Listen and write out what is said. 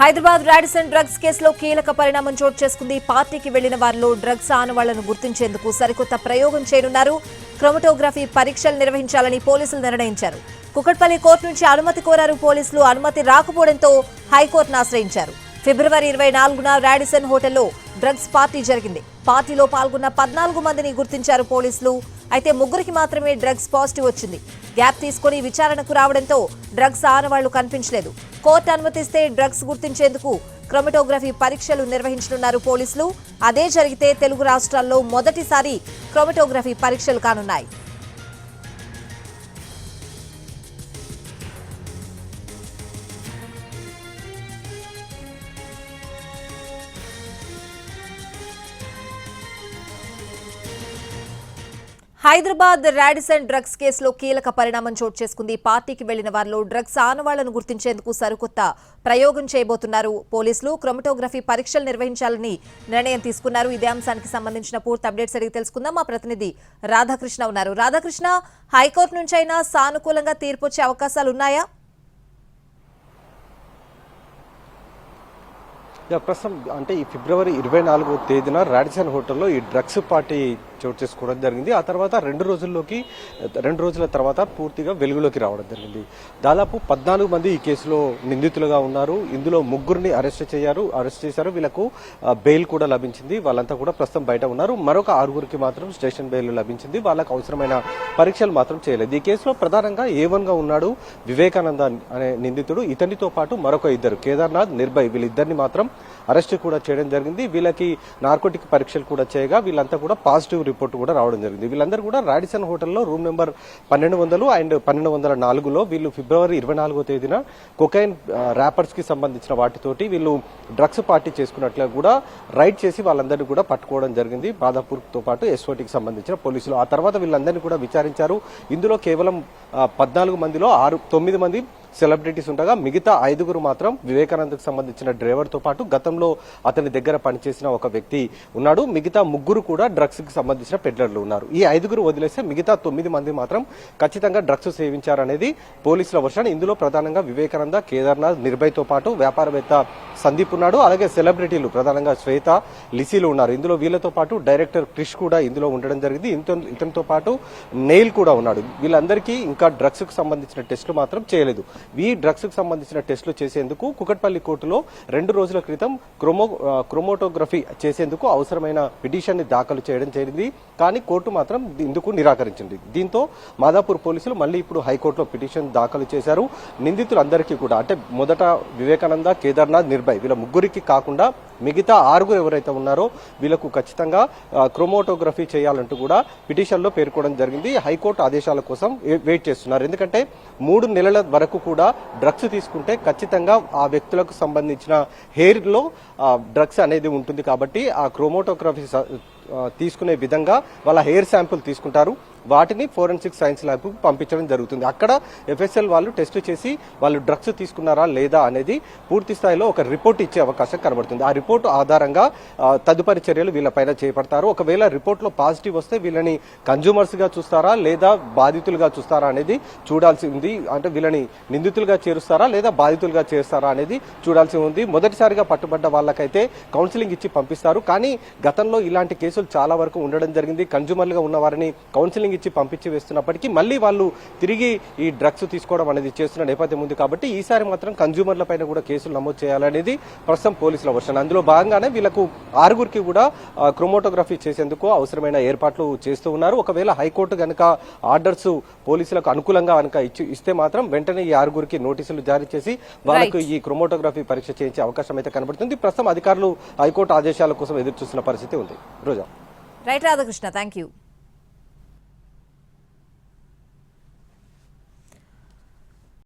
Hyderabad Radisson drugs కేసులో కీలక పరిణామం చోటు చేసుకుంది. పార్టీకి వెళ్ళిన వారిలో డ్రగ్స్ ఆనవాళ్ళను గుర్తించేందుకు సరికొత్త ప్రయోగం చేయనున్నారు. క్రోమటోగ్రఫీ పరీక్షలు నిర్వహించాలని పోలీసులు నిర్ణయించారు. కుకట్పల్లి కోర్టు నుంచి అనుమతి కోరారు పోలీసులు. అనుమతి రాకపోవడంతో హైకోర్టును ఆశ్రయించారు. ఫిబ్రవరి ఇరవై నాలుగున రాడిసన్ హోటల్లో డ్రగ్స్ పార్టీ జరిగింది. పార్టీలో పాల్గొన్న పద్నాలుగు మందిని గుర్తించారు పోలీసులు. అయితే ముగ్గురికి మాత్రమే డ్రగ్స్ పాజిటివ్ వచ్చింది. గ్యాప్ తీసుకుని విచారణకు రావడంతో డ్రగ్స్ ఆనవాళ్ళు కనిపించలేదు. కోర్టు అనుమతిస్తే డ్రగ్స్ గుర్తించేందుకు క్రొమటోగ్రఫీ పరీక్షలు నిర్వహించనున్నారు పోలీసులు. అదే జరిగితే తెలుగు రాష్ట్రాల్లో మొదటిసారి క్రొమటోగ్రఫీ పరీక్షలు కానున్నాయి. హైదరాబాద్ రాడిసన్ డ్రగ్స్ కేసులో కీలక పరిణామం చోటు చేసుకుంది. పార్టీకి వెళ్ళిన వారిలో డ్రగ్స్ ఆనవాళ్ళను గుర్తించేందుకు సరికొత్త ప్రయోగం చేయబోతున్నారు. పోలీసులు క్రొమటోగ్రఫీ పరీక్షలు నిర్వహించాలని నిర్ణయం తీసుకున్నారు. ఇదే అంశానికి సంబంధించిన పూర్తి అప్డేట్స్ అడిగి తెలుసుకుందాం. మా ప్రతినిధి రాధాకృష్ణ ఉన్నారు. రాధాకృష్ణ హైకోర్టు నుంచి అయినా సానుకూలంగా తీర్పు వచ్చే అవకాశాలు ఉన్నాయా? ప్రస్తుతం అంటే ఈ ఫిబ్రవరి ఇరవై నాలుగో తేదీన రాడిసన్ హోటల్లో ఈ డ్రగ్స్ పార్టీ చోటు చేసుకోవడం జరిగింది. ఆ తర్వాత రెండు రోజుల్లోకి రెండు రోజుల తర్వాత పూర్తిగా వెలుగులోకి రావడం జరిగింది. దాదాపు పద్నాలుగు మంది ఈ కేసులో నిందితులుగా ఉన్నారు. ఇందులో ముగ్గురిని అరెస్ట్ చేశారు అరెస్ట్ చేశారు. వీళ్ళకు బెయిల్ కూడా లభించింది. వాళ్ళంతా కూడా ప్రస్తుతం బయట ఉన్నారు. మరొక ఆరుగురికి మాత్రం స్టేషన్ బెయిల్ లభించింది. వాళ్ళకు అవసరమైన పరీక్షలు మాత్రం చేయలేదు. ఈ కేసులో ప్రధానంగా ఏ గా ఉన్నాడు వివేకానంద అనే నిందితుడు. ఇతనితో పాటు మరొక ఇద్దరు కేదార్నాథ్ నిర్భయ్ వీళ్ళిద్దరిని మాత్రం అరెస్ట్ కూడా చేయడం జరిగింది. వీళ్ళకి నార్కోటిక్ పరీక్షలు కూడా చేయగా వీళ్ళంతా కూడా పాజిటివ్ రిపోర్ట్ కూడా రావడం జరిగింది. వీళ్ళందరూ కూడా రాడిసన్ హోటల్లో రూమ్ నెంబర్ పన్నెండు వందలు అండ్ పన్నెండు వందల నాలుగులో వీళ్ళు ఫిబ్రవరి ఇరవై నాలుగో తేదీన కొకైన్ ర్యాపర్స్కి సంబంధించిన వాటితోటి వీళ్ళు డ్రగ్స్ పార్టీ చేసుకున్నట్లు కూడా రైడ్ చేసి వాళ్ళందరినీ కూడా పట్టుకోవడం జరిగింది. బాదాపూర్తో పాటు ఎస్ఓటికి సంబంధించిన పోలీసులు. ఆ తర్వాత వీళ్ళందరినీ కూడా విచారించారు. ఇందులో కేవలం పద్నాలుగు మందిలో ఆరు తొమ్మిది మంది సెలబ్రిటీస్ ఉండగా మిగతా ఐదుగురు మాత్రం వివేకానందకు సంబంధించిన డ్రైవర్తో పాటు గతంలో అతని దగ్గర పనిచేసిన ఒక వ్యక్తి ఉన్నాడు. మిగతా ముగ్గురు కూడా డ్రగ్స్కి సంబంధించిన పెడ్లర్లు ఉన్నారు. ఈ ఐదుగురు వదిలేస్తే మిగతా తొమ్మిది మంది మాత్రం ఖచ్చితంగా డ్రగ్స్ సేవించారనేది పోలీసుల వర్షన్ ఇందులో ప్రధానంగా వివేకానంద కేదార్నాథ్ నిర్భయ్తో పాటు వ్యాపారవేత్త సందీప్ ఉన్నాడు. అలాగే సెలబ్రిటీలు ప్రధానంగా శ్వేత లిసీలు ఉన్నారు. ఇందులో వీళ్ళతో పాటు డైరెక్టర్ క్రిష్ కూడా ఇందులో ఉండడం జరిగింది. ఇతనితో పాటు నెయిల్ కూడా ఉన్నాడు. వీళ్ళందరికీ ఇంకా డ్రగ్స్కు సంబంధించిన టెస్టులు మాత్రం చేయలేదు. ఈ డ్రగ్స్కు సంబంధించిన టెస్టులు చేసేందుకు కుకట్పల్లి కోర్టులో రెండు రోజుల క్రితం క్రోమో క్రోమోటోగ్రఫీ చేసేందుకు అవసరమైన పిటిషన్ని దాఖలు చేయడం జరిగింది. కానీ కోర్టు మాత్రం ఇందుకు నిరాకరించింది. దీంతో మాదాపూర్ పోలీసులు మళ్ళీ ఇప్పుడు హైకోర్టులో పిటిషన్ దాఖలు చేశారు. నిందితులందరికీ కూడా అంటే మొదట వివేకానంద కేదార్నాథ్ నిర్భయ్ వీళ్ళ ముగ్గురికి కాకుండా మిగతా ఆరుగురు ఎవరైతే ఉన్నారో వీళ్ళకు ఖచ్చితంగా క్రోమోటోగ్రఫీ చేయాలంటూ కూడా పిటిషన్లో పేర్కొనడం జరిగింది. హైకోర్టు ఆదేశాల కోసం వెయిట్ చేస్తున్నారు. ఎందుకంటే మూడు నెలల వరకు కూడా కూడా డ్రగ్స్ తీసుకుంటే ఖచ్చితంగా ఆ వ్యక్తులకు సంబంధించిన హెయిర్లో డ్రగ్స్ అనేది ఉంటుంది కాబట్టి ఆ క్రోమోటోగ్రఫీ తీసుకునే విధంగా వాళ్ళ హెయిర్ శాంపుల్ తీసుకుంటారు. వాటిని ఫోరెన్సిక్ సైన్స్ ల్యాబ్కు పంపించడం జరుగుతుంది. అక్కడ ఎఫ్ఎస్ఎల్ వాళ్ళు టెస్ట్ చేసి వాళ్ళు డ్రగ్స్ తీసుకున్నారా లేదా అనేది పూర్తి స్థాయిలో ఒక రిపోర్ట్ ఇచ్చే అవకాశం కనబడుతుంది. ఆ రిపోర్ట్ ఆధారంగా తదుపరి చర్యలు వీళ్ళపైన చేపడతారు. ఒకవేళ రిపోర్ట్లో పాజిటివ్ వస్తే వీళ్ళని కన్జ్యూమర్స్గా చూస్తారా లేదా బాధితులుగా చూస్తారా అనేది చూడాల్సి ఉంది. అంటే వీళ్ళని నిందితులుగా చేరుస్తారా లేదా బాధితులుగా చేస్తారా అనేది చూడాల్సి ఉంది. మొదటిసారిగా పట్టుబడ్డ వాళ్ళకైతే కౌన్సిలింగ్ ఇచ్చి పంపిస్తారు. కానీ గతంలో ఇలాంటి కేసులు చాలా వరకు ఉండడం జరిగింది. కన్జ్యూమర్లుగా ఉన్న వారిని కౌన్సిలింగ్ ఇచ్చి పంపించి వేస్తున్నప్పటికీ మళ్ళీ వాళ్ళు తిరిగి ఈ డ్రగ్స్ తీసుకోవడం అనేది చేస్తున్న నేపథ్యం ఉంది కాబట్టి ఈసారి మాత్రం కన్జ్యూమర్ల పైన కూడా కేసులు నమోదు చేయాలనేది ప్రస్తుతం పోలీసుల వర్షన్ అందులో భాగంగానే వీళ్ళకు ఆరుగురికి కూడా క్రోమోటోగ్రఫీ చేసేందుకు అవసరమైన ఏర్పాట్లు చేస్తూ ఉన్నారు. ఒకవేళ హైకోర్టు గనక ఆర్డర్స్ పోలీసులకు అనుకూలంగా కనుక ఇచ్చి ఇస్తే మాత్రం వెంటనే ఈ ఆరుగురికి నోటీసులు జారీ చేసి వాళ్ళకు ఈ క్రోమోటోగ్రఫీ పరీక్ష చేయించే అవకాశం అయితే కనబడుతుంది. ప్రస్తుతం అధికారులు హైకోర్టు ఆదేశాల కోసం ఎదురు చూస్తున్న పరిస్థితి ఉంది. Roja. Right Radhakrishna thank you